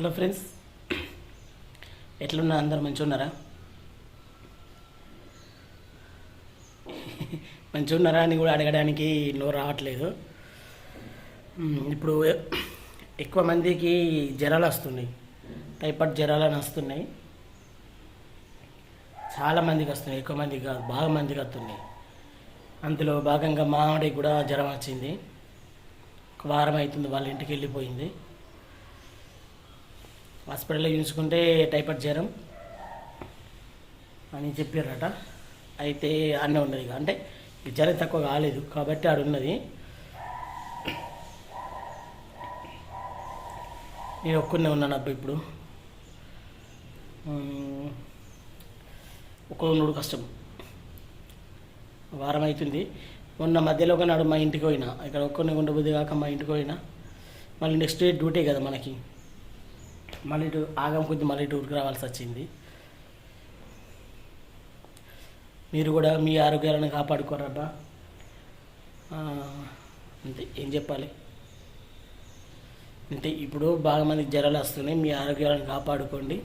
Hello friends. ఎట్లున్నా అందరు మంచిగా ఉన్నారా మంచిగా ఉన్నారా అని కూడా అడగడానికి నోరు రావట్లేదు. ఇప్పుడు ఎక్కువ మందికి జ్వరాలు వస్తున్నాయి. టైఫాయిడ్ జ్వరాలు అని వస్తున్నాయి. చాలా మందికి వస్తున్నాయి. ఎక్కువ మందికి కాదు బాగా మందికి వస్తున్నాయి. అందులో భాగంగా మా ఆవిడకి కూడా జ్వరం వచ్చింది. ఒక వారం అవుతుంది వాళ్ళ ఇంటికి వెళ్ళిపోయింది. హాస్పిటల్లో చూసుకుంటే టైఫాయిడ్ జ్వరం అని చెప్పారట అయితే అన్నీ ఉన్నది ఇక. అంటే జ్వరం తక్కువ కాలేదు. కాబట్టి ఆడ ఉన్నది. నేను ఒక్కనే ఉన్నాను అబ్బా ఇప్పుడు. ఒక్కడు ఉన్నాడు కష్టం. వారం అవుతుంది మొన్న మధ్యలో ఒక నాడు మా ఇంటికి పోయినా. ఇక్కడ ఒక్కరిని ఉండబుద్ధి కాక మా ఇంటికి పోయినా. మళ్ళీ నెక్స్ట్ డే డ్యూటీ కదా మనకి. మళ్ళీ ఇటు ఆగం కొద్ది మళ్ళీ ఇటు ఊరికి రావాల్సి వచ్చింది. మీరు కూడా మీ ఆరోగ్యాలను కాపాడుకోరబ్బా. అంతే ఏం చెప్పాలి? అంటే ఇప్పుడు బాగా మందికి జ్వరాలు వస్తున్నాయి మీ ఆరోగ్యాలను కాపాడుకోండి.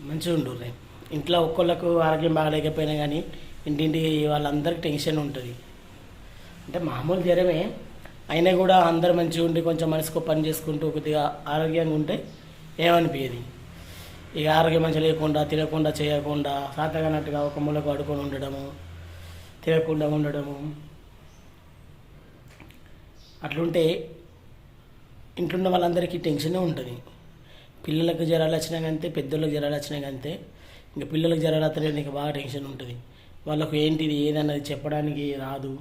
మంచిగా ఉండు రే ఇంట్లో ఒక్కళ్ళకు ఆరోగ్యం బాగలేకపోయినా కానీ ఇంటింటి వాళ్ళందరికీ టెన్షన్ ఉంటుంది. అంటే మామూలు జ్వరమే. అయినా కూడా అందరు మంచిగా ఉండి కొంచెం మనసుకు పని చేసుకుంటూ కొద్దిగా ఆరోగ్యంగా ఉంటే ఏమనిపించేది ఇక ఆరోగ్యం మంచిగా లేకుండా తినకుండా చేయకుండా సాతగానట్టుగా ఒక మూలకు అడుకొని ఉండడము తినకుండా ఉండడము. అట్లుంటే ఇంట్లో ఉన్న వాళ్ళందరికీ టెన్షనే ఉంటుంది. పిల్లలకు జ్వరాలు వచ్చినా కంతే పెద్దోళ్ళకి జ్వరాలు వచ్చినా అంతే ఇంకా పిల్లలకు జ్వరాలు వస్తే నీకు బాగా టెన్షన్ ఉంటుంది. వాళ్ళకు ఏంటిది ఏదన్నది చెప్పడానికి రాదు.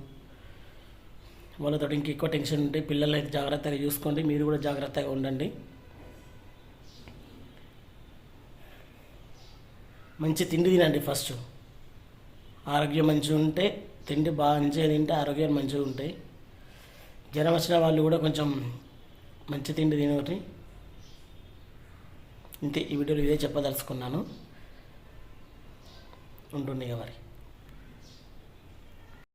వాళ్ళతో ఇంకా ఎక్కువ టెన్షన్ ఉంటే పిల్లలు అయితే జాగ్రత్తగా చూసుకోండి మీరు కూడా జాగ్రత్తగా ఉండండి. మంచి తిండి తినండి ఫస్ట్ ఆరోగ్యం మంచిగా ఉంటే తిండి బాగా మంచిగా తింటే ఆరోగ్యం మంచిగా ఉంటాయి. జ్వరం వచ్చిన వాళ్ళు కూడా కొంచెం మంచి తిండి తినఒకటి ఇంతే ఈ వీడియోలో ఇదే చెప్పదలుచుకున్నాను. ఉంటుండే మరి.